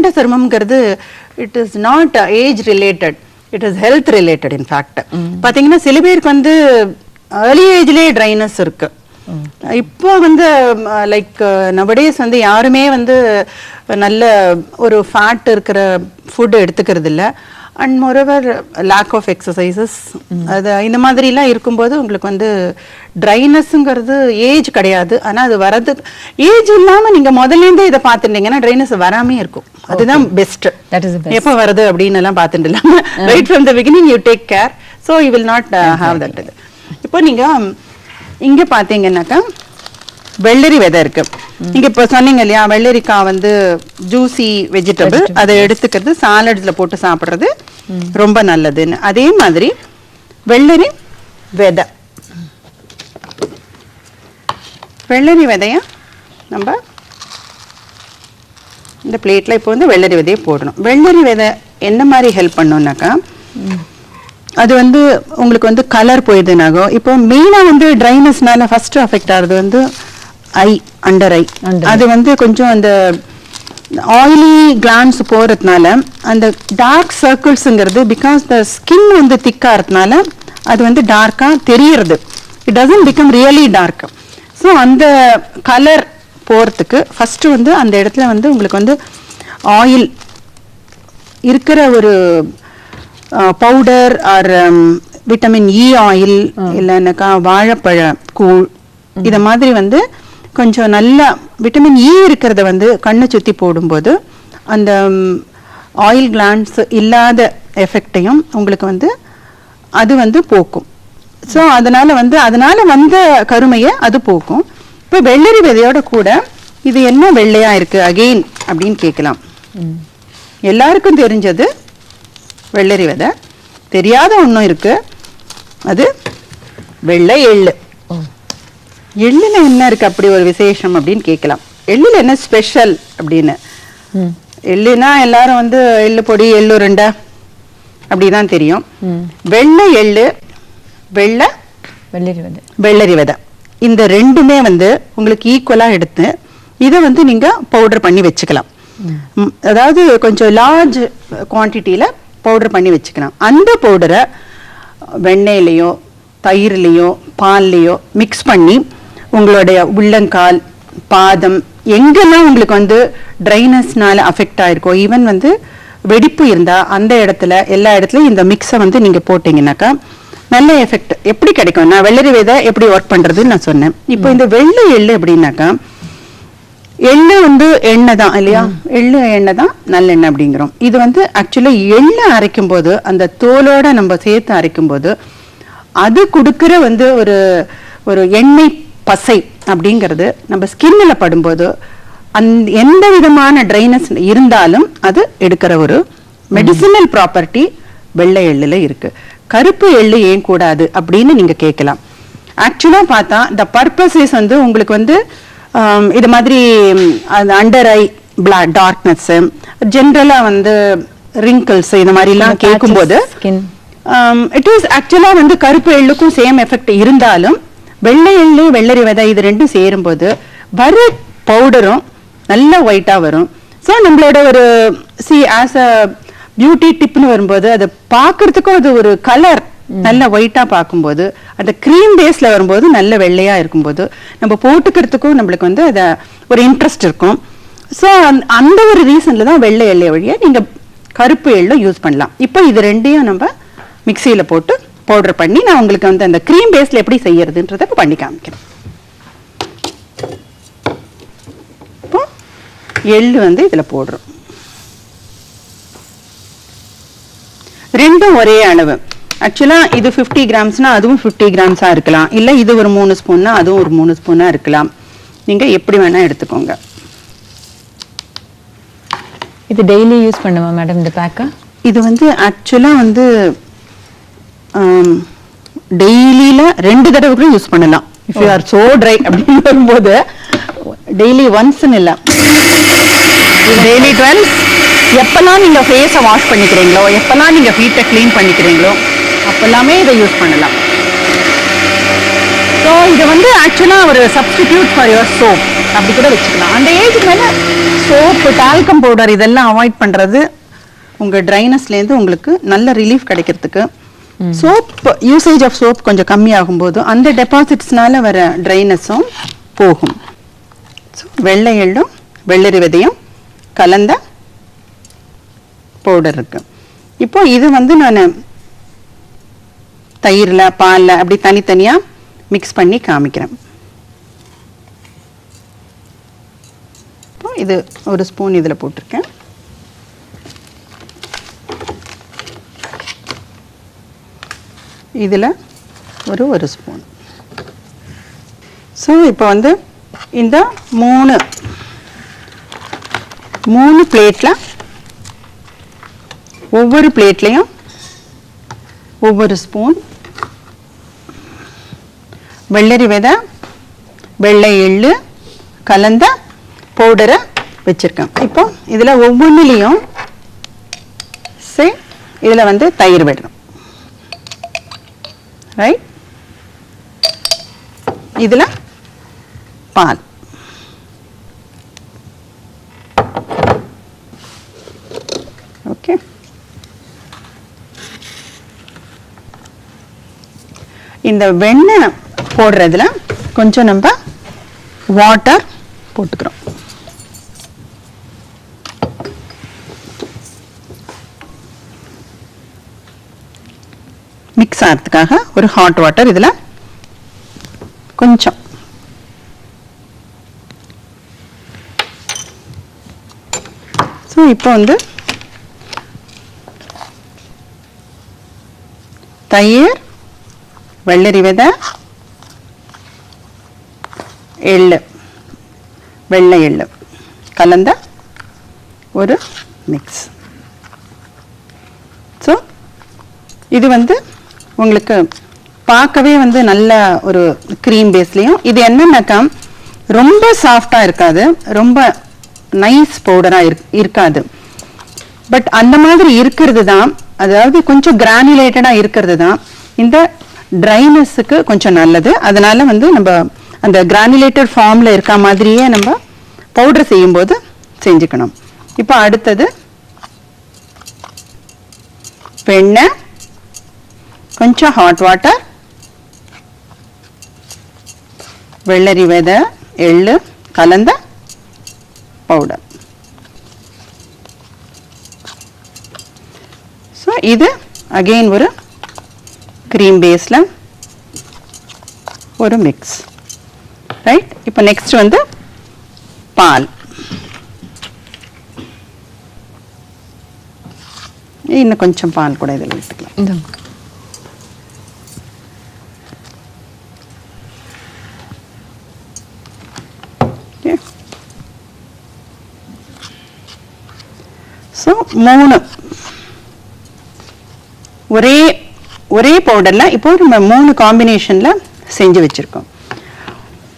வறண்ட சருமம்ங்கிறது it is not age related it is health related in fact பாத்தீங்கன்னா சில பேருக்கு வந்து ஏர்லி ஏஜ்லயே ட்ரைனஸ் இருக்கு. இப்போ வந்து லைக் நவடேஸ் வந்து யாருமே வந்து நல்ல ஒரு ஃபேட் இருக்கிற ஃபுட் எடுத்துக்கிறது இல்ல and moreover lack of exercises அது இந்த மாதிரிலாம் இருக்கும்போது உங்களுக்கு வந்து ட்ரைனஸ்ங்கிறது ஏஜ் கிடையாது. ஆனா அது வரது ஏஜ் இல்லாம நீங்க முதல்ல இருந்தே இதை பார்த்துட்டீங்கன்னா ட்ரைனஸ் வராமே இருக்கும். அதுதான் பெஸ்ட். எப்போ வருது அப்படின்னு எல்லாம் பார்த்துட்டு இல்லாம right from the beginning you take care so you will not have that இது இப்போ நீங்க இங்க பாத்தீங்கன்னாக்கா வெள்ளரி விதை இருக்கு. நீங்க இப்போ சொன்னீங்க இல்லையா வெள்ளரிக்காய் வந்து ஜூசி வெஜிடபிள் அதை எடுத்துக்கிறது சாலட்ஸ்ல போட்டு சாப்பிடுறது ரொம்ப நல்லதுன்னு. அதே மாதிரி வெள்ளரி விதை. வெள்ளரி விதைய நம்ம இந்த பிளேட்ல இப்போ வந்து வெள்ளரி விதையை போடணும். வெள்ளரி விதை என்ன மாதிரி ஹெல்ப் பண்ணும்னாக்கா அது வந்து உங்களுக்கு வந்து கலர் போயிடுதுனாகும் இப்போ மெயினாக வந்து ட்ரைனஸ்னால ஃபர்ஸ்ட் அஃபெக்ட் ஆகுறது வந்து ஐ அண்டர் ஐ. அது வந்து கொஞ்சம் அந்த ஆயிலி கிளான்ஸ் போகிறதுனால அந்த டார்க் சர்க்கிள்ஸுங்கிறது பிகாஸ் த ஸ்கின் வந்து திக்காக இருக்கனால அது வந்து டார்க்காக தெரியறது. It doesn't become really dark so அந்த கலர் போகிறதுக்கு ஃபஸ்ட்டு வந்து அந்த இடத்துல வந்து உங்களுக்கு வந்து ஆயில் இருக்கிற ஒரு powder or vitamin E oil இல்லைன்னாக்கா வாழைப்பழ கூழ் இத மாதிரி வந்து கொஞ்சம் நல்லா விட்டமின் இ இருக்கிறத வந்து கண்ணை சுத்தி போடும்போது அந்த ஆயில் கிளான்ஸ் இல்லாத எஃபெக்டையும் உங்களுக்கு வந்து அது வந்து போக்கும். ஸோ அதனால வந்து அதனால வந்த கருமையை அது போக்கும். இப்போ வெள்ளரி விதையோட கூட இது என்ன வெள்ளையா இருக்கு அகெயின் அப்படின்னு கேட்கலாம். எல்லாருக்கும் தெரிஞ்சது வெள்ளரி விதை. தெரியாத ஒன்றும் இருக்கு. அது வெள்ளை எள்ளு. எள்ளுல என்ன இருக்கு அப்படி ஒரு விசேஷம் அப்படின்னு கேட்கலாம். எள்ளுல என்ன ஸ்பெஷல் அப்படின்னு. எள்ளுனா எல்லாரும் வந்து எள்ளு பொடி எள்ளு உருண்டை அப்படிதான் தெரியும். வெள்ளை எள்ளு வெள்ளை வெள்ளரி விதை வெள்ளரி விதை. இந்த ரெண்டுமே வந்து உங்களுக்கு ஈக்குவலா எடுத்து இதை வந்து நீங்க பவுடர் பண்ணி வச்சுக்கலாம். அதாவது கொஞ்சம் லார்ஜ் குவான்டிட்டியில பவுடர் பண்ணி வச்சுக்கலாம். அந்த பவுடரை வெண்ணெயிலையோ தயிர்லையோ பால்லையோ மிக்ஸ் பண்ணி உங்களுடைய உள்ளங்கால் பாதம் எங்கெல்லாம் உங்களுக்கு வந்து ட்ரைனஸ்னால அஃபெக்ட் ஆயிருக்கோ ஈவன் வந்து வெடிப்பு இருந்தா அந்த இடத்துல எல்லா இடத்துலயும் இந்த மிக்ஸை வந்து நீங்க போட்டீங்கன்னாக்கா நல்ல எஃபெக்ட் எப்படி கிடைக்கும்? நான் வெள்ளரி விதை எப்படி ஒர்க் பண்றதுன்னு நான் சொன்னேன். இப்போ இந்த வெள்ளை எள்ளு எப்படின்னாக்கா எள்ளு வந்து எண்ணெய் தான் இல்லையா? எள்ளு எண்ணெய் தான் நல்லெண்ணெய் அப்படிங்கிறோம். இது வந்து ஆக்சுவலி எள்ளை அரைக்கும் போது அந்த தோலோட நம்ம சேர்த்து அரைக்கும் போது அது கொடுக்கிற வந்து ஒரு ஒரு எண்ணெய் பசை அப்படிங்கிறது நம்ம ஸ்கின்ல படும்போது அந் எந்த விதமான ட்ரைனஸ் இருந்தாலும் அது எடுக்கிற ஒரு மெடிசினல் ப்ராப்பர்ட்டி வெள்ளை எள்ளுல இருக்கு கருப்பு எள்ளு ஏன் கூடாது அப்படின்னு நீங்க கேட்கலாம் ஆக்சுவலா பார்த்தா த பர்பஸ் இஸ் வந்து உங்களுக்கு வந்து இது மாதிரி அந்த அண்டர் ஐ பிளாக் டார்க்னஸ் ஜென்ரலா வந்து ரிங்கிள்ஸ் இந்த மாதிரிலாம் கேட்கும்போது. இட் இஸ் ஆக்சுவலா வந்து கருப்பு எள்ளுக்கும் சேம் எஃபெக்ட் இருந்தாலும் வெள்ளை எள்ளு வெள்ளரி விதை இது ரெண்டும் சேரும்போது வர பவுடரும் நல்ல ஒயிட்டா வரும். ஸோ நம்மளோட ஒரு சி ஆஸ் அ பியூட்டி டிப்னு வரும்போது அது பார்க்கறதுக்கும் அது ஒரு கலர் நல்ல ஒயிட்டா பார்க்கும்போது அந்த க்ரீம் பேஸ்ல வரும்போது நல்ல வெள்ளையா இருக்கும்போது நம்ம போட்டுக்கிறதுக்கும் நம்மளுக்கு வந்து அத ஒரு இன்ட்ரெஸ்ட் இருக்கும். ஸோ அந்த ஒரு ரீசன்ல தான் வெள்ளை எள்ளை வழியா நீங்க கருப்பு எள்ளும் யூஸ் பண்ணலாம். இப்போ இது ரெண்டையும் நம்ம மிக்சியில போட்டு பவுடர் பண்ணி நான் உங்களுக்கு வந்து அந்த க்ரீம் பேஸ்ல எப்படி செய்யறதுன்றதை பண்ணி காமிக்கிறேன். இப்போ எள்ளு வந்து இதுல போடுறோம். ரெண்டும் ஒரே அளவு. ஆக்சுவலா இது 50 கிராம்ஸ்னா அதுவும் 50 கிராம்ஸா இருக்கலாம். இல்ல இது ஒரு மூணு ஸ்பூன்னா அதுவும் ஒரு மூணு ஸ்பூனா இருக்கலாம். நீங்க எப்படி வேணா எடுத்துக்கோங்க. இது டெய்லி யூஸ் பண்ணுமா மேடம் இந்த பேக்கா இது வந்து ஆக்சுவலா வந்து Um, டெய்லியில் ரெண்டு தடவை கூட யூஸ் பண்ணலாம். If you are so dry அப்படின்னு வரும்போது டெய்லி ஒன்ஸ்னு இல்லை. டெய்லி டுவெல் எப்பெல்லாம் நீங்கள் ஃபேஸை வாஷ் பண்ணிக்கிறீங்களோ எப்பெல்லாம் நீங்கள் ஃபீட்டை க்ளீன் பண்ணிக்கிறீங்களோ அப்பெல்லாமே இதை யூஸ் பண்ணலாம். ஸோ இது வந்து ஆக்சுவலாக ஒரு சப்ஸ்டிடியூட் ஃபார் யுவர் சோப் அப்படி கூட வச்சுக்கலாம். அந்த ஏஜ் மேலே சோப்பு டால்கம் பவுடர் இதெல்லாம் அவாய்ட் பண்ணுறது உங்கள் ட்ரைனஸ்லேருந்து உங்களுக்கு நல்ல ரிலீஃப் கிடைக்கிறதுக்கு சோப் யூசேஜ் ஆஃப் சோப் கொஞ்சம் கம்மியாகும் போது அந்த டெபாசிட்ஸ்னால வர ட்ரைனஸும் போகும். ஸோ வெள்ளை எள்ளும் வெள்ளரி விதையும் கலந்த பவுடர் இருக்கு. இப்போ இது வந்து நான் தயிரில் பாலில் அப்படி தனித்தனியாக மிக்ஸ் பண்ணி காமிக்கிறேன். இது ஒரு ஸ்பூன் இதில் போட்டிருக்கேன். இதில் ஒரு ஒரு ஸ்பூன் ஸோ இப்போ வந்து இந்த மூணு மூணு பிளேட்டில் ஒவ்வொரு பிளேட்லேயும் ஒவ்வொரு ஸ்பூன் வெள்ளரி விதை வெள்ளை எள்ளு கலந்த பவுடரை வச்சுருக்கேன். இப்போ இதில் ஒவ்வொன்றுலேயும் சரி இதில் வந்து தயிர் விடணும். ரைட் இதில் பால். ஓகே இந்த வெண்ணெய் போடுறதுல கொஞ்சம் நம்ம வாட்டர் போட்டுக்கிறோம். மிக்ஸ் ஆகிறதுக்காக ஒரு ஹாட் வாட்டர் இதில் கொஞ்சம். ஸோ இப்போ வந்து தயிர் வெள்ளரி விதை எள்ளு வெள்ளை எள்ளு கலந்த ஒரு மிக்ஸ் ஸோ இது வந்து உங்களுக்கு பார்க்கவே வந்து நல்ல ஒரு க்ரீம் பேஸ்லேயும் இது என்னென்னாக்கா ரொம்ப சாஃப்டாக இருக்காது. ரொம்ப நைஸ் பவுடராக இருக் இருக்காது. பட் அந்த மாதிரி இருக்கிறது தான் அதாவது கொஞ்சம் கிரானுலேட்டடாக இருக்கிறது தான் இந்த ட்ரைனஸுக்கு கொஞ்சம் நல்லது. அதனால வந்து நம்ம அந்த கிரானுலேட்டட் ஃபார்மில் இருக்க மாதிரியே நம்ம பவுடர் செய்யும்போது செஞ்சுக்கணும். இப்போ அடுத்தது வெண்ணெய். கொஞ்சம் ஹாட் வாட்டர் வெள்ளரி விதை எள்ளு கலந்த பவுடர் ஸோ இது அகெயின் ஒரு க்ரீம் பேஸில் ஒரு மிக்ஸ் ரைட் இப்போ நெக்ஸ்ட் வந்து பால். இன்னும் கொஞ்சம் பால் கூட இதில் விட்டுக்கலாம் இந்த ஓகே ஸோ மூணு. ஒரே ஒரே பவுடரில் இப்போ நம்ம மூணு காம்பினேஷனில் செஞ்சு வச்சுருக்கோம்.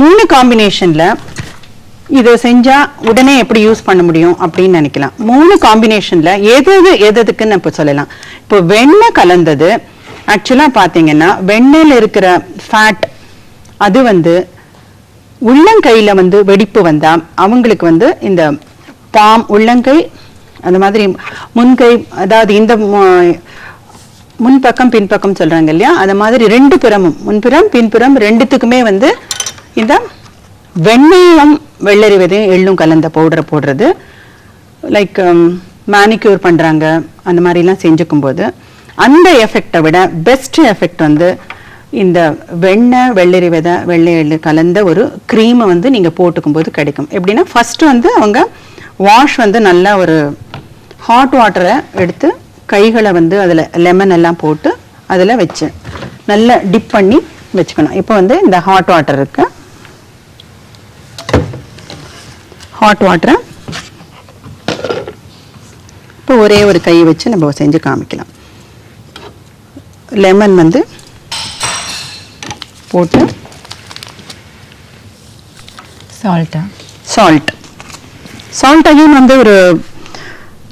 மூணு காம்பினேஷனில் இதை செஞ்சால் உடனே எப்படி யூஸ் பண்ண முடியும் அப்படின்னு நினைக்கலாம். மூணு காம்பினேஷனில் எது எது எதுக்குன்னு இப்போ சொல்லலாம். இப்போ வெண்ணெய் கலந்தது ஆக்சுவலாக பார்த்தீங்கன்னா வெண்ணெயில் இருக்கிற ஃபேட் அது வந்து உள்ளங்கையில் வந்து வெடிப்பு வந்தால் அவங்களுக்கு வந்து இந்த பாம் உள்ளங்கை அந்த மாதிரி முன்கை அதாவது இந்த மு- முன்பக்கம் பின்பக்கம் சொல்கிறாங்க இல்லையா? அந்த மாதிரி ரெண்டு புறமும் முன்புறம் பின்புறம் ரெண்டுத்துக்குமே வந்து இந்த வெண்ணெயும் வெள்ளரி விதையும் எள்ளும் கலந்த பவுடரை போடுறது. லைக் மேனிக்யூர் பண்ணுறாங்க அந்த மாதிரிலாம் செஞ்சுக்கும் போது அந்த எஃபெக்டை விட பெஸ்ட் எஃபெக்ட் வந்து இந்த வெண்ணெய் வெள்ளரி விதை வெள்ளை எள்ளு கலந்த ஒரு க்ரீமை வந்து நீங்கள் போட்டுக்கும் போது கிடைக்கும். எப்படின்னா ஃபஸ்ட்டு வந்து அவங்க வாஷ் வந்து நல்லா ஒரு ஹாட் வாட்டரை எடுத்து கைகளை வந்து அதில் லெமன் எல்லாம் போட்டு அதில் வச்சு நல்லா டிப் பண்ணி வச்சுக்கணும். இப்போ வந்து இந்த ஹாட் வாட்டர் இருக்கு. ஹாட் வாட்டரை இப்போ ஒரே ஒரு கை வச்சு நம்ம செஞ்சு காமிக்கலாம். லெமன் வந்து போட்டு சால்ட்டா சால்ட் சால்ட்டையும் வந்து ஒரு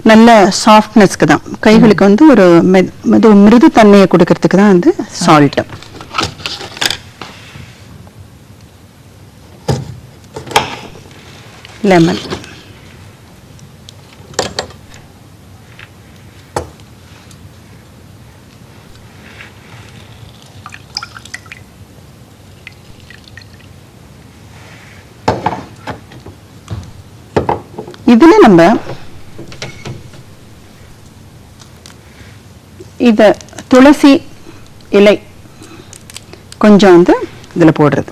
நல்ல சாஃப்ட்னஸ்க்கு தான். கைகளுக்கு வந்து ஒரு மெது மிருது தன்மையை கொடுக்கறதுக்கு தான் வந்து சால்ட் லெமன் இதுல நம்ம இத துளசி இலை கொஞ்சம் வந்து இதுல போடுறது.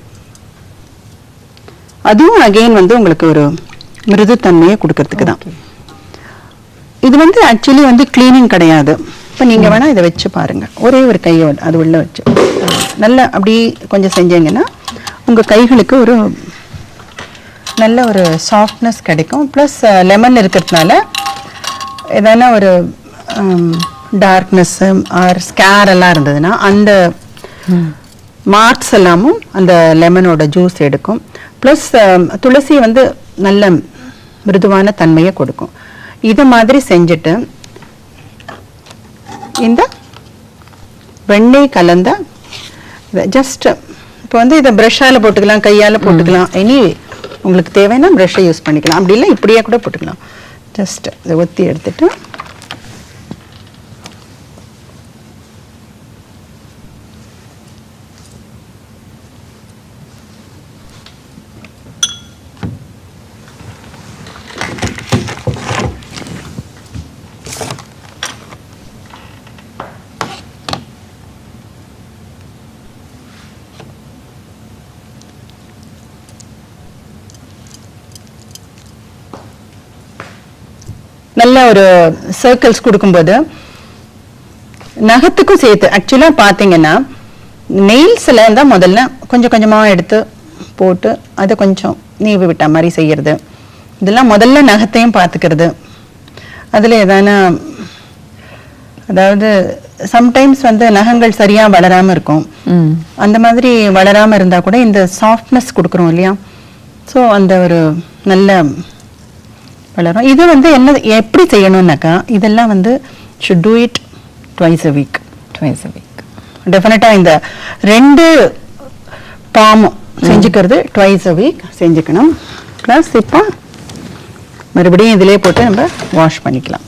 அதுவும் அகைன் வந்து உங்களுக்கு ஒரு மிருதுத்தன்மையை கொடுக்கறதுக்கு தான். இது வந்து ஆக்சுவலி வந்து க்ளீனிங் கிடையாது. இப்போ நீங்க வேணா இதை வச்சு பாருங்க. ஒரே ஒரு கையோட அது உள்ள வச்சு. நல்லா அப்படி கொஞ்சம் செஞ்சீங்கன்னா உங்க கைகளுக்கு ஒரு நல்ல ஒரு சாஃப்ட்னஸ் கிடைக்கும். ப்ளஸ் லெமன் இருக்கிறதுனால எதனா ஒரு டார்க்னஸ் ஆர் ஸ்கேர் எல்லாம் இருந்ததுன்னா அந்த மார்க்ஸ் எல்லாமும் அந்த லெமனோட ஜூஸ் எடுக்கும். ப்ளஸ் துளசி வந்து நல்ல மிருதுவான தன்மையை கொடுக்கும். இதை மாதிரி செஞ்சுட்டு இந்த வெண்ணெய் கலந்த ஜஸ்ட் இப்போ வந்து இதை ப்ரஷ்ஷால் போட்டுக்கலாம் கையால் போட்டுக்கலாம். எனிவே உங்களுக்கு தேவைன்னா ப்ரெஷ்ஷை யூஸ் பண்ணிக்கலாம். அப்படி இல்லை இப்படியே கூட போட்டுக்கலாம். ஜஸ்ட் இதை ஒத்தி எடுத்துட்டு நல்ல ஒரு சர்க்கிள்ஸ் கொடுக்கும்போது நகத்துக்கும் சேர்த்து ஆக்சுவலாக பார்த்தீங்கன்னா நெயில்ஸில் இருந்தால் முதல்ல கொஞ்சம் கொஞ்சமாக எடுத்து போட்டு அதை கொஞ்சம் நீவி விட்ட மாதிரி செய்யறது. இதெல்லாம் முதல்ல நகத்தையும் பார்த்துக்கிறது. அதில் எதானா அதாவது சம்டைம்ஸ் வந்து நகங்கள் சரியாக வளராமல் இருக்கும். அந்த மாதிரி வளராம இருந்தா கூட இந்த சாஃப்ட்னஸ் கொடுக்குறோம் இல்லையா? ஸோ அந்த ஒரு நல்ல வளரும். இது வந்து என்ன எப்படி செய்யணும்னாக்கா இதெல்லாம் வந்து should do it twice a week twice a week டெஃபினட்டாக இந்த ரெண்டு பாமும் செஞ்சுக்கிறது ட்வைஸ் அ வீக் செஞ்சுக்கணும். ப்ளஸ் இப்போ மறுபடியும் இதிலே போட்டு நம்ம வாஷ் பண்ணிக்கலாம்.